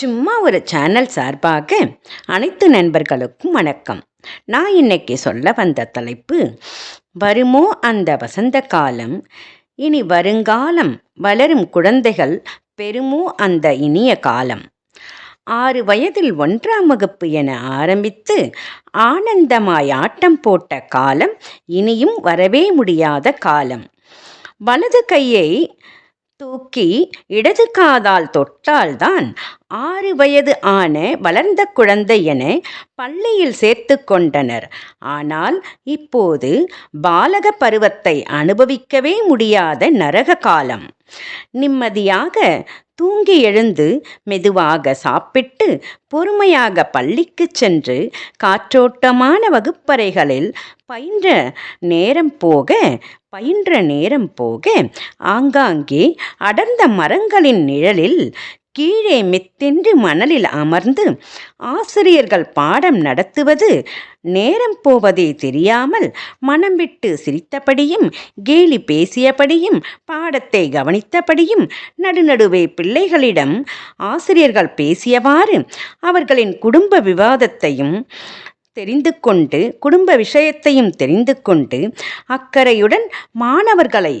சும்மா ஒரு சேனல் சார்பாக அனைத்து நண்பர்களுக்கும் வணக்கம். நான் இன்னைக்கு சொல்ல வந்த தலைப்பு வருமோ அந்த வசந்த காலம்? இனி வருங்காலம் வளரும் குழந்தைகள் பெறுமோ அந்த இனிய காலம்? ஆறு வயதில் ஒன்றாம் வகுப்பு என ஆரம்பித்து ஆனந்தமாய் ஆட்டம் போட்ட காலம் இனியும் வரவே முடியாத காலம். வலது கையை தூக்கி இடது காதால் தொட்டால்தான் ஆறு வயது ஆன வளர்ந்த குழந்தை என பள்ளியில் சேர்த்து கொண்டனர். ஆனால் இப்போது பாலக பருவத்தை அனுபவிக்கவே முடியாத நரக காலம். நிம்மதியாக தூங்கி எழுந்து மெதுவாக சாப்பிட்டு பொறுமையாக பள்ளிக்கு சென்று காற்றோட்டமான வகுப்பறைகளில் பயின்ற நேரம் போக பயின்ற நேரம் போக ஆங்காங்கே அடர்ந்த மரங்களின் நிழலில் கீழே மெத்தென்று மணலில் அமர்ந்து ஆசிரியர்கள் பாடம் நடத்துவது நேரம் போவதே தெரியாமல் மனம் விட்டு சிரித்தபடியும் கேலி பேசியபடியும் பாடத்தை கவனித்தபடியும் நடுநடுவே பிள்ளைகளிடம் ஆசிரியர்கள் பேசியவாறு அவர்களின் குடும்ப விவாதத்தையும் தெரிந்து கொண்டு குடும்ப விஷயத்தையும் தெரிந்து கொண்டு அக்கறையுடன் மாணவர்களை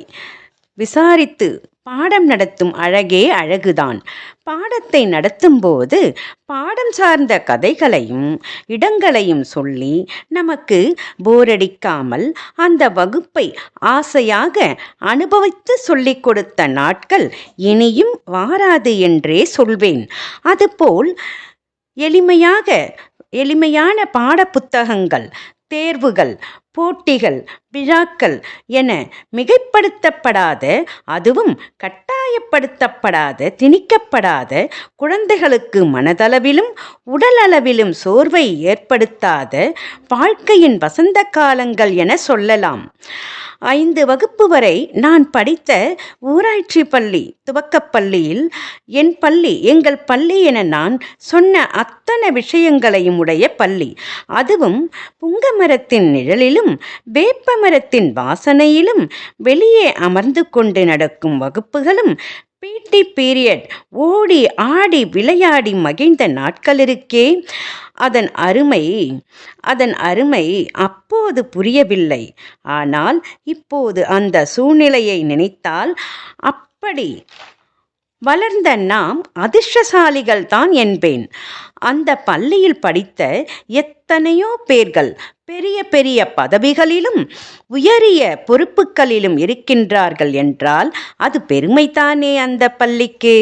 விசாரித்து பாடம் நடத்தும் அழகே அழகுதான். பாடத்தை நடத்தும்போது பாடம் சார்ந்த கதைகளையும் இடங்களையும் சொல்லி நமக்கு போரடிக்காமல் அந்த வகுப்பை ஆசையாக அனுபவித்து சொல்லிக் கொடுத்த நாட்கள் இனியும் வாராது என்றே சொல்வேன். அதுபோல் எளிமையாக எளிமையான பாடப்புத்தகங்கள் தேர்வுகள் போட்டிகள் விழாக்கள் என மிகைப்படுத்தப்படாத அதுவும் கட்டாயப்படுத்தப்படாத திணிக்கப்படாத குழந்தைகளுக்கு மனதளவிலும் உடலளவிலும் சோர்வை ஏற்படுத்தாத வாழ்க்கையின் வசந்த காலங்கள் என சொல்லலாம். ஐந்து வகுப்பு வரை நான் படித்த ஊராட்சி பள்ளி துவக்கப்பள்ளியில் என் பள்ளி எங்கள் பள்ளி என நான் சொன்ன அத்தனை விஷயங்களையும் உடைய பள்ளி. அதுவும் புங்கமரத்தின் நிழலிலும் வேப்ப வேப்பமரத்தின் வாசனையிலும் வெளியே அமர்ந்து கொண்டு நடக்கும் வகுப்புகளும் பிடி பீரியட் ஓடி ஆடி விளையாடி மகிழ்ந்த நாட்கள் இருக்கே அதன் அருமை அதன் அருமை அப்போது புரியவில்லை. ஆனால் இப்போது அந்த சூழ்நிலையை நினைத்தால் அப்படி வளர்ந்த நாம் அதிர்ஷ்டசாலிகள் தான் என்பேன். அந்த பள்ளியில் படித்த எத்தனையோ பேர்கள் பெரிய பெரிய பதவிகளிலும் உயரிய பொறுப்புகளிலும் இருக்கின்றார்கள் என்றால் அது பெருமைதானே அந்த பள்ளிக்கு?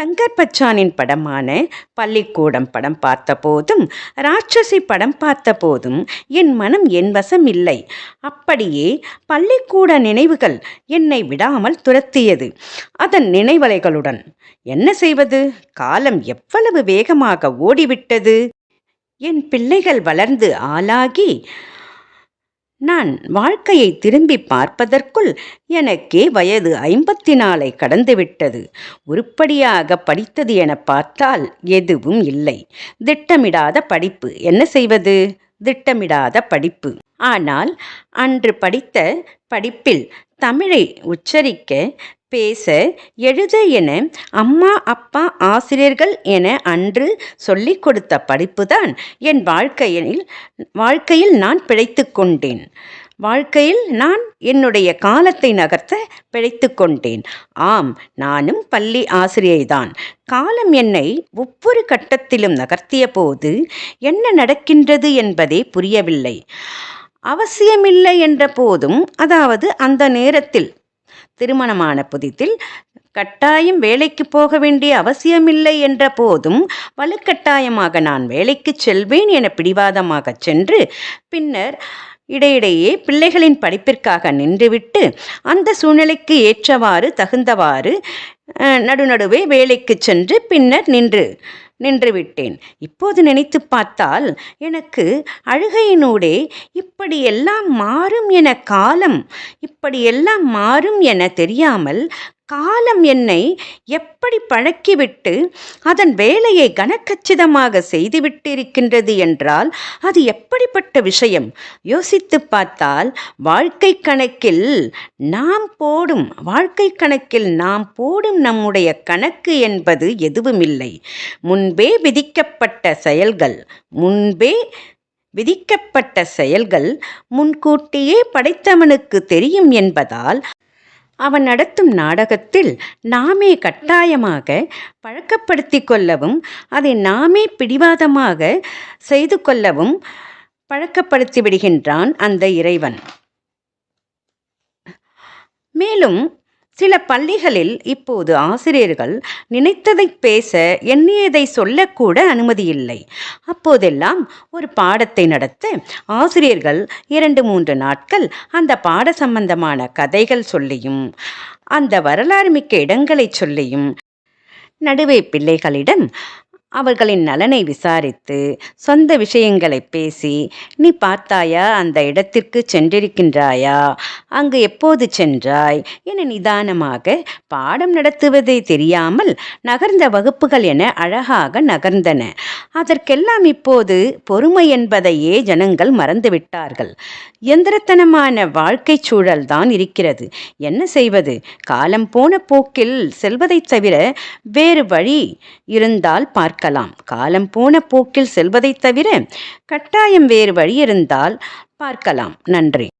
தங்கர் பச்சானின் படமான பள்ளிக்கூடம் படம் பார்த்தபோதும் ராட்சசி படம் பார்த்தபோதும் என் மனம் என் வசம் இல்லை. அப்படியே பள்ளிக்கூட நினைவுகள் என்னை விடாமல் துரத்தியது. அதன் நினைவலைகளுடன் என்ன செய்வது? காலம் எவ்வளவு வேகமாக ஓடிவிட்டது? என் பிள்ளைகள் வளர்ந்து ஆளாகி நான் வாழ்க்கையை திரும்பி பார்ப்பதற்குள் எனக்கே வயது ஐம்பத்தி நாலை கடந்துவிட்டது. உருப்படியாக படித்தது என பார்த்தால் எதுவும் இல்லை. திட்டமிடாத படிப்பு. என்ன செய்வது? திட்டமிடாத படிப்பு. ஆனால் அன்று படித்த படிப்பில் தமிழை உச்சரிக்க பேச எழுத என அம்மா அப்பா ஆசிரியர்கள் என அன்று சொல்லிக் கொடுத்த படிப்புதான் என் வாழ்க்கையில் வாழ்க்கையில் நான் பிழைத்து கொண்டேன். வாழ்க்கையில் நான் என்னுடைய காலத்தை நகர்த்த பிழைத்து கொண்டேன். ஆம் நானும் பள்ளி ஆசிரியைதான். காலம் என்னை ஒவ்வொரு கட்டத்திலும் நகர்த்திய போது என்ன நடக்கின்றது என்பதே புரியவில்லை. அவசியமில்லை என்ற போதும் அதாவது அந்த நேரத்தில் திருமணமான புதித்தில் கட்டாயம் வேலைக்கு போக வேண்டிய அவசியமில்லை என்ற போதும் வலுக்கட்டாயமாக நான் வேலைக்கு செல்வேன் என பிடிவாதமாக சென்று பின்னர் இடையிடையே பிள்ளைகளின் படிப்பிற்காக நின்றுவிட்டு அந்த சூழ்நிலைக்கு ஏற்றவாறு தகுந்தவாறு நடுநடுவே வேலைக்கு சென்று பின்னர் நின்று நின்றுவிட்டேன். இப்போது நினைத்து பார்த்தால் எனக்கு அழுகையினூடே இப்படியெல்லாம் மாறும் என காலம் இப்படியெல்லாம் மாறும் என தெரியாமல் காலம் என்னை எப்படி பழக்கிவிட்டு அதன் வேலையை கனக்கச்சிதமாக செய்துவிட்டிருக்கின்றது என்றால் அது எப்படிப்பட்ட விஷயம்? யோசித்து பார்த்தால் வாழ்க்கை கணக்கில் நாம் போடும் வாழ்க்கை கணக்கில் நாம் போடும் நம்முடைய கணக்கு என்பது எதுவுமில்லை. முன்பே விதிக்கப்பட்ட செயல்கள் முன்பே விதிக்கப்பட்ட செயல்கள் முன்கூட்டியே படைத்தவனுக்கு தெரியும் என்பதால் அவன் நடத்தும் நாடகத்தில் நாமே கட்டாயமாக பழக்கப்படுத்தி கொள்ளவும் அதை நாமே பிடிவாதமாக செய்து கொள்ளவும் பழக்கப்படுத்தி விடுகின்றான் அந்த இறைவன். மேலும் சில பள்ளிகளில் இப்போது ஆசிரியர்கள் நினைத்ததை பேச எண்ணியதை சொல்லக்கூட அனுமதியில்லை. அப்போதெல்லாம் ஒரு பாடத்தை நடத்த ஆசிரியர்கள் இரண்டு மூன்று நாட்கள் அந்த பாட சம்பந்தமான கதைகள் சொல்லியும் அந்த வரலாறு மிக்க இடங்களை சொல்லியும் நடுவே பிள்ளைகளிடம் அவர்களின் நலனை விசாரித்து சொந்த விஷயங்களை பேசி நீ பார்த்தாயா? அந்த இடத்திற்கு சென்றிருக்கின்றாயா? அங்கு எப்போது சென்றாய்? என நிதானமாக பாடம் நடத்துவதை தெரியாமல் நகர்ந்த வகுப்புகள் என அழகாக நகர்ந்தன. அதற்கெல்லாம் இப்போது பொறுமை என்பதையே ஜனங்கள் மறந்துவிட்டார்கள். எந்திரத்தனமான வாழ்க்கை சூழல்தான் இருக்கிறது. என்ன செய்வது? காலம் போன போக்கில் செல்வதைத் தவிர வேறு வழி இருந்தால் பார்க்கலாம். காலம் போன போக்கில் செல்வதை தவிர கட்டாயம் வேறு வழி இருந்தால் பார்க்கலாம். நன்றி.